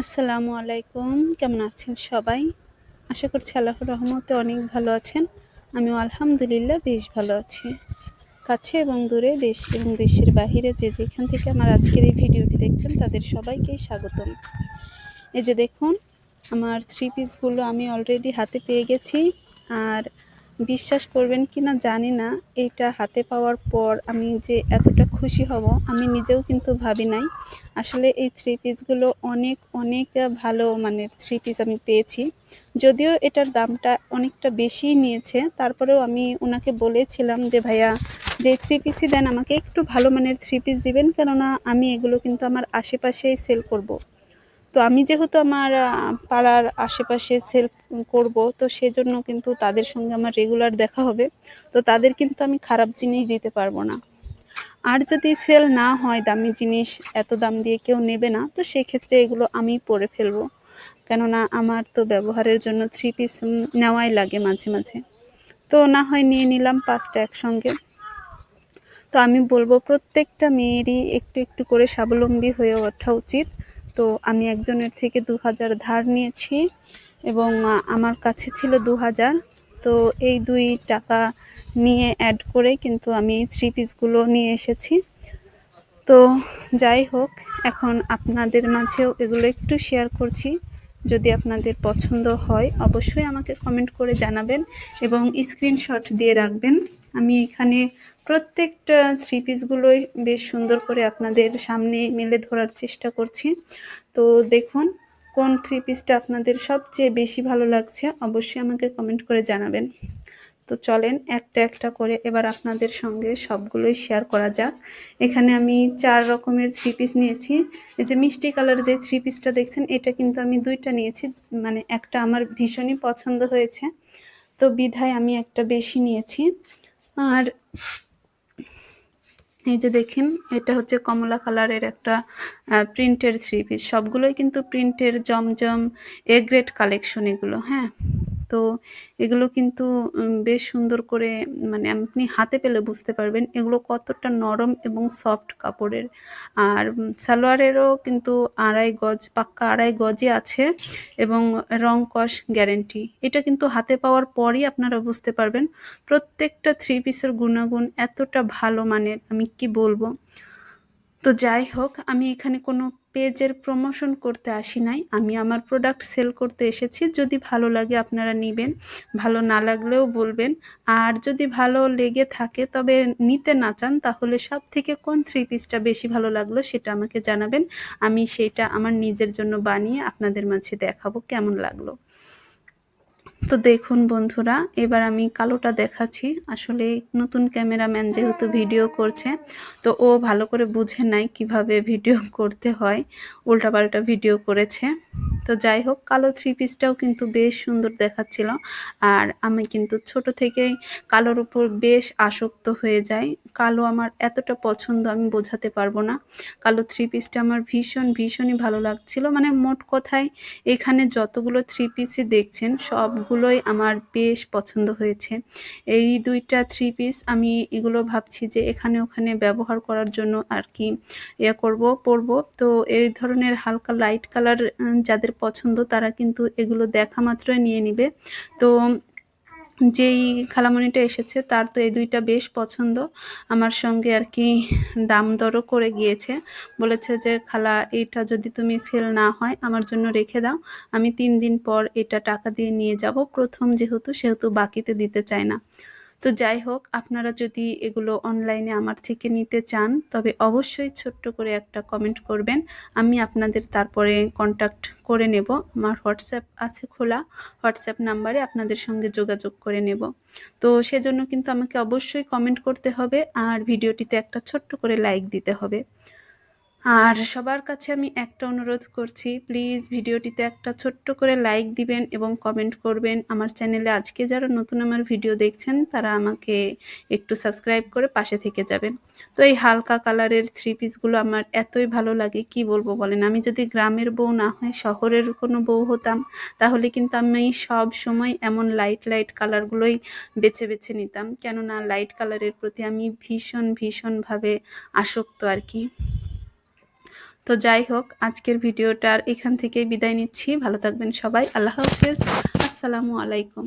আসসালামু আলাইকুম। কেমন আছেন সবাই? আশা করছি আল্লাহর রহমতে অনেক ভালো আছেন। আমিও আলহামদুলিল্লাহ বেশ ভালো আছি। কাছে এবং দূরে দেশ এবং দেশের বাহিরে যে যেখান থেকে আমার আজকের এই ভিডিওটি দেখছেন, তাদের সবাইকেই স্বাগতম। এই যে দেখুন, আমার থ্রি পিসগুলো আমি অলরেডি হাতে পেয়ে গেছি। আর বিশ্বাস করবেন কি না জানি না। এইটা হাতে পাওয়ার পর আমি যে এতটা খুশি হব, আমি নিজেও কিন্তু ভাবি নাই। আসলে এই থ্রি পিসগুলো অনেক অনেক ভালো মানের থ্রি পিস আমি পেয়েছি। যদিও এটার দামটা অনেকটা বেশি নিয়েছে, তারপরেও আমি ওনাকে বলেছিলাম যে, ভাইয়া, যে থ্রি পিসই দেন, আমাকে একটু ভালো মানের থ্রি পিস দিবেন, কেননা আমি এগুলো কিন্তু আমার আশেপাশেই সেল করব। তো আমি যেহেতু আমার পাড়ার আশেপাশে সেল করব, তো সেজন্য কিন্তু তাদের সঙ্গে আমার রেগুলার দেখা হবে। তো তাদের কিন্তু আমি খারাপ জিনিস দিতে পারব না। আর যদি সেল না হয় দামি জিনিস, এত দাম দিয়ে কেউ নেবে না, তো সেক্ষেত্রে এগুলো আমি পরে ফেলব। কেননা আমার তো ব্যবহারের জন্য থ্রি পিস নেওয়াই লাগে মাঝে মাঝে। তো না হয় নিয়ে নিলাম পাঁচটা একসঙ্গে। তো আমি বলব প্রত্যেকটা মেয়েরই একটু একটু করে স্বাবলম্বী হয়ে ওঠা উচিত। তো আমি একজনের থেকে দু হাজার ধার নিয়েছি এবং আমার কাছে ছিল দু হাজার তো এই দুই টাকা নিয়ে অ্যাড করে কিন্তু আমি থ্রি পিসগুলো নিয়ে এসেছি। তো যাই হোক, এখন আপনাদের মাঝেও এগুলো একটু শেয়ার করছি। যদি আপনাদের পছন্দ হয়, অবশ্যই আমাকে কমেন্ট করে জানাবেন এবং স্ক্রিনশট দিয়ে রাখবেন। আমি এখানে প্রত্যেকটা থ্রি পিসগুলোই বেশ সুন্দর করে আপনাদের সামনে মেলে ধরার চেষ্টা করছি। তো দেখুন, কোন থ্রি পিসটা আপনাদের সবচেয়ে বেশি ভালো লাগছে অবশ্যই আমাকে কমেন্ট করে জানাবেন। তো চলেন, একটা একটা করে এবার আপনাদের সঙ্গে সবগুলোই শেয়ার করা যাক। এখানে আমি চার রকমের থ্রি পিস নিয়েছি। এই যে মিষ্টি কালার যে থ্রি পিসটা দেখছেন, এটা কিন্তু আমি দুইটা নিয়েছি মানে একটা আমার ভীষণই পছন্দ হয়েছে। তো বিধায় আমি একটা বেশি নিয়েছি। আর এই যে দেখেন, এটা হচ্ছে কমলা কালারের একটা প্রিন্টের থ্রি পিস। সবগুলোই কিন্তু প্রিন্টের জমজম এ গ্রেড কালেকশন এগুলো হ্যাঁ? তো এগুলো কিন্তু বেশ সুন্দর করে মানে আপনি হাতে পেলে বুঝতে পারবেন এগুলো কতটা নরম এবং সফট কাপড়ের। আর সালোয়ারেরও কিন্তু আড়াই গজ, পাক্কা আড়াই গজই আছে এবং রং কস গ্যারেন্টি। এটা কিন্তু হাতে পাওয়ার পরই আপনারা বুঝতে পারবেন প্রত্যেকটা থ্রি পিসের গুণাগুণ এতটা ভালো মানের, আমি কি বলব? তো যাই হোক, আমি এখানে কোনো পেজের প্রমোশন করতে আসি নাই। আমি আমার প্রোডাক্ট সেল করতে এসেছি। যদি ভালো লাগে আপনারা নেবেন, ভালো না লাগলেও বলবেন। আর যদি ভালো লেগে থাকে তবে নিতে না চান, তাহলে সব থেকে কোন থ্রি পিসটা বেশি ভালো লাগল সেটা আমাকে জানাবেন। আমি সেটা আমার নিজের জন্য বানিয়ে আপনাদের মাঝে দেখাবো কেমন লাগল। তো দেখুন বন্ধুরা, এবার আমি কালোটা দেখাচ্ছি। আসলে নতুন ক্যামেরাম্যান যেহেতু ভিডিও করছে, তো ও ভালো করে বুঝে নাই কীভাবে ভিডিও করতে হয়, উল্টাপাল্টা ভিডিও করেছে। তো যাই হোক, কালো থ্রি পিসটাও কিন্তু বেশ সুন্দর দেখাচ্ছিল। আর আমি কিন্তু ছোট থেকেই কালোর উপর বেশ আসক্ত হয়ে যাই। কালো আমার এতটা পছন্দ আমি বোঝাতে পারব না। কালো থ্রি পিসটা আমার ভীষণ, ভীষণই ভালো লাগছিল। মানে মোট কথায় এখানে যতগুলো থ্রি পিসই দেখছেন সবগুলোই আমার বেশ পছন্দ হয়েছে। এই দুইটা থ্রি পিস আমি এগুলো ভাবছি যে এখানে ওখানে ব্যবহার করার জন্য আর কি ইয়ে করব, পরব। তো এই ধরনের হালকা লাইট কালার যাদের পছন্দ তারা কিন্তু এগুলো দেখা মাত্রই নিয়ে নিবে। তো যেই খালামণিটা এসেছে, তার তো এই দুইটা বেশ পছন্দ। আমার সঙ্গে আর কি দাম দরও করে গিয়েছে। বলেছে যে, খালা এটা যদি তুমি সেল না হয়, আমার জন্য রেখে দাও। আমি তিন দিন পর এটা টাকা দিয়ে নিয়ে যাব। প্রথম যেহেতু, সেহেতু বাকিতে দিতে চায় না। তো যাই হোক, আপনারা যদি এগুলো অনলাইনে আমার থেকে নিতে চান, তবে অবশ্যই ছোট্ট করে একটা কমেন্ট করবেন। আমি আপনাদের তারপরে কন্ট্যাক্ট করে নেব। আমার হোয়াটসঅ্যাপ আছে খোলা। হোয়াটসঅ্যাপ নাম্বারে আপনাদের সঙ্গে যোগাযোগ করে নেব। তো সেজন্য কিন্তু আমাকে অবশ্যই কমেন্ট করতে হবে, আর ভিডিওটিতে একটা ছোট্ট করে লাইক দিতে হবে। আর সবার কাছে আমি একটা অনুরোধ করছি প্লিজ ভিডিওটিতে একটা ছোট্ট করে লাইক দিবেন এবং কমেন্ট করবেন। আমার চ্যানেলে আজকে যারা নতুন আমার ভিডিও দেখছেন, তারা আমাকে একটু সাবস্ক্রাইব করে পাশে থেকে যাবেন। তো এই হালকা কালারের থ্রি পিসগুলো আমার এতই ভালো লাগে, কি বলব বলেন? আমি যদি গ্রামের বউ না হয় শহরের কোনো বউ হতাম, তাহলে কিন্তু আমি সব সময় এমন লাইট লাইট কালারগুলোই বেছে বেছে নিতাম। কেননা লাইট কালারের প্রতি আমি ভীষণ, ভীষণভাবে আসক্ত আর কি। তো যাই হোক, আজকের ভিডিওটার এখান থেকে বিদায় নিচ্ছি। ভালো থাকবেন সবাই। আল্লাহ হাফেজ। আসসালামু আলাইকুম।